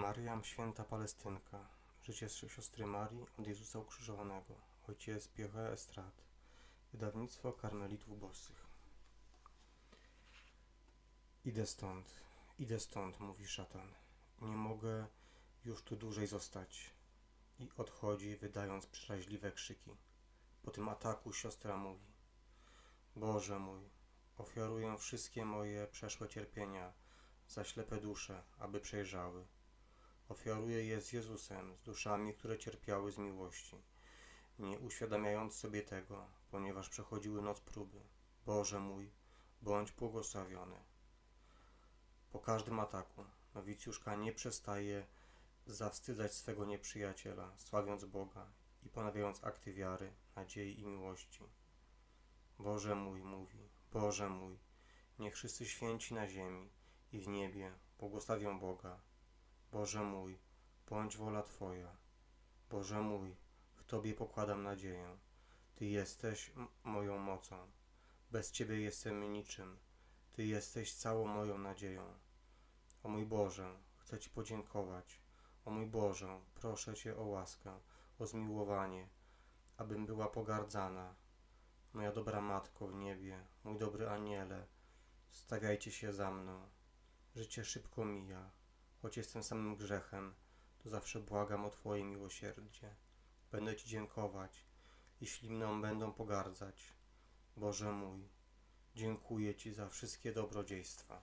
Mariam Święta Palestynka. Życie siostry Marii od Jezusa Ukrzyżowanego. Ojciec Pierre Estrad. Wydawnictwo Karmelitów Bosych. Idę stąd, idę stąd, mówi szatan. Nie mogę już tu dłużej zostać. I odchodzi, wydając przeraźliwe krzyki. Po tym ataku siostra mówi: Boże mój, ofiaruję wszystkie moje przeszłe cierpienia za ślepe dusze, aby przejrzały. Ofiaruję je z Jezusem, z duszami, które cierpiały z miłości, nie uświadamiając sobie tego, ponieważ przechodziły noc próby. Boże mój, bądź błogosławiony. Po każdym ataku nowicjuszka nie przestaje zawstydzać swego nieprzyjaciela, sławiąc Boga i ponawiając akty wiary, nadziei i miłości. Boże mój, mówi, Boże mój, niech wszyscy święci na ziemi i w niebie błogosławią Boga. Boże mój, bądź wola Twoja. Boże mój, w Tobie pokładam nadzieję. Ty jesteś moją mocą. Bez Ciebie jestem niczym. Ty jesteś całą moją nadzieją. O mój Boże, chcę Ci podziękować. O mój Boże, proszę Cię o łaskę, o zmiłowanie, abym była pogardzana. Moja dobra Matko w niebie, mój dobry Aniele, stawiajcie się za mną. Życie szybko mija, choć jestem samym grzechem, to zawsze błagam o Twoje miłosierdzie. Będę Ci dziękować, jeśli mną będą pogardzać. Boże mój, dziękuję Ci za wszystkie dobrodziejstwa.